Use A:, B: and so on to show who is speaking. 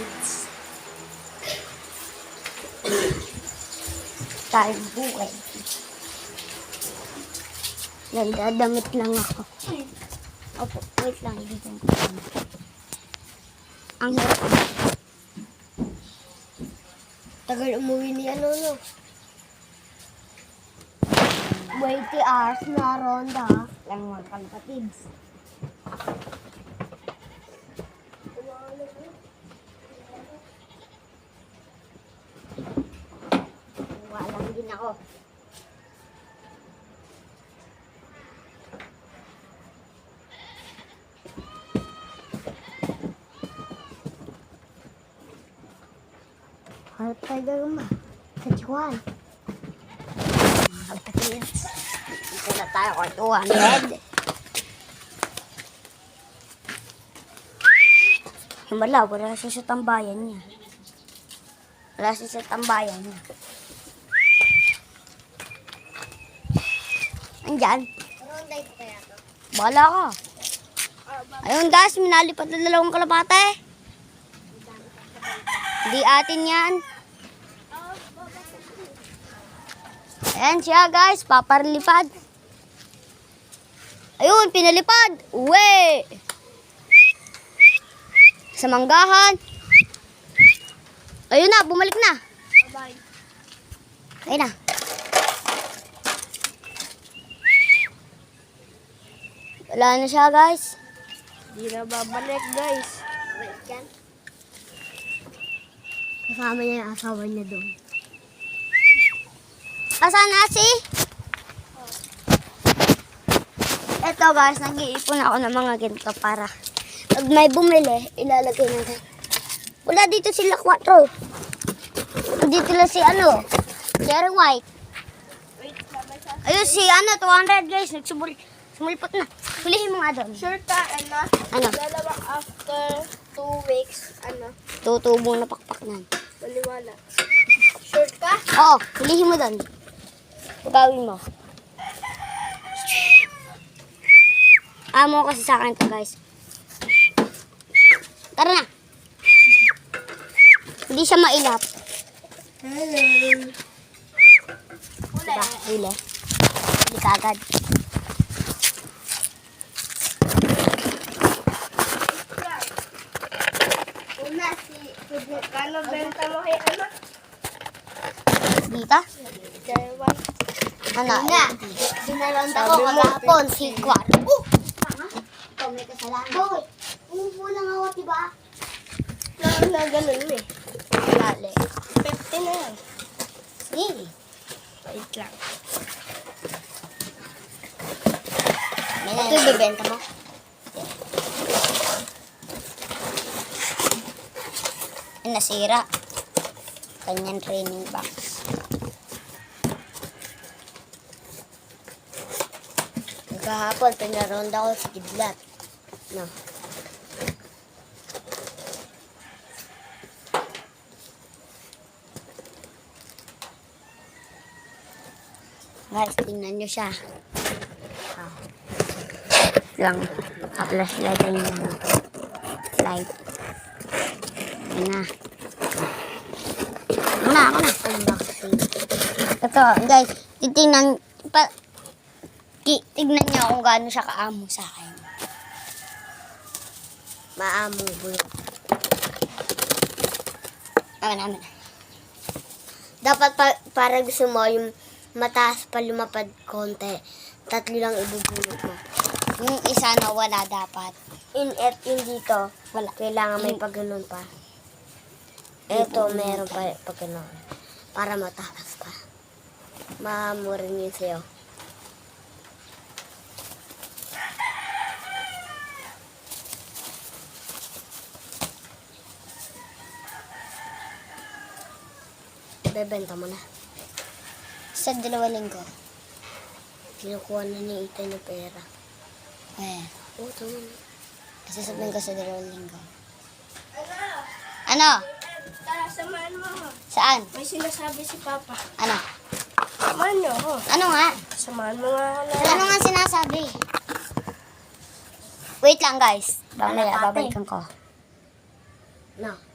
A: kapatids. Tayo buhay. Nagdadamit lang ako. Opo, wait lang. Dito ko. Ang hirap.
B: Tagal umuwi ni ano, no?
A: 20 hours na ronda lang mga kalapatids. Ako. Harap tayo gagama. Sa Juan. Kapatids. Dito na tayo kay 200. Himala, wala siya sa tambayan niya. Wala siya sa tambayan niya. Andyan. Bala ka. Ayun guys, minalipat na dalawang kalapate. Di atin yan. Ayan siya guys, paparlipad. Ayun, pinalipad. Uwe! Sa manggahan. Ayun na, bumalik na. Ayun na. Wala na siya guys.
B: Di na babalik, guys. Wait, yan.
A: Kasama niya yung asawa niya doon. Asan na si? Ito guys, nag-iipon ako ng mga ganito para pag may bumili, ilalagay natin. Wala dito sila 4. Dito lang si ano, Jerry White. Ayun si ano, 200 guys, nagsumul sumulpot na. Hulihin mo nga doon.
B: Sure ka, ano?
A: Ano?
B: Dalawang after two weeks, ano?
A: Tutubong na pakpak na.
B: Maliwala. Sure ka?
A: Oo, hulihin mo doon. Gagawin mo. Amo kasi sa akin to guys. Tara na. Hindi siya mailap.
B: Hello.
A: Diba? Huli. Hindi ka agad.
B: Una, si... Kano benta mo kay ano? White.
A: Ano? Nga. Dinalanda ko kagapon. Si Kwar. Oh! Tanga. Ikaw may kasalanan. Hoy! Umupo lang ako, diba?
B: Na, na ganun mo eh.
A: Dali.
B: 50 na yan.
A: Sige.
B: Wait lang.
A: Ito ibebenta mo? Ay, nasira. Kanyang training box.
B: Kahapon, pinaronda ko sa kidlat. No.
A: Guys, tingnan nyo siya. Ah. Lang. Pa-flashlight rin yung light. Yan na. Ako na, ako na.
B: Unboxing.
A: Ito, guys, titingnan, pa, tignan niyo kung gaano siya kaamo sa akin.
B: Maamo bulok.
A: Ako na, ako na.
B: Dapat pa, para gusto mo yung mataas pa lumapad konti. Tatlo lang ibubulot mo.
A: Yung isa na wala dapat.
B: In at yung dito,
A: Wala.
B: kailangan may pagganon pa. Ito, meron pa pagganon. Para mataas pa. Maamo rin yun sa'yo. Bebenta mo na.
A: Sa dalawa linggo.
B: Kinukuha na ni Ethan yung pera.
A: Eh,
B: Oo, oh, tama na.
A: sasabihin ko sa dalawa linggo. Ano?
B: Tara, samahan mo ako.
A: Saan?
B: May sinasabi si Papa.
A: Ano?
B: Samahan niyo ako.
A: Ano nga?
B: Samahan mo nga ako na.
A: Ano nga sinasabi? Wait lang guys. Mamaya,
B: Ano, ate?
A: babalikan ko.
B: No.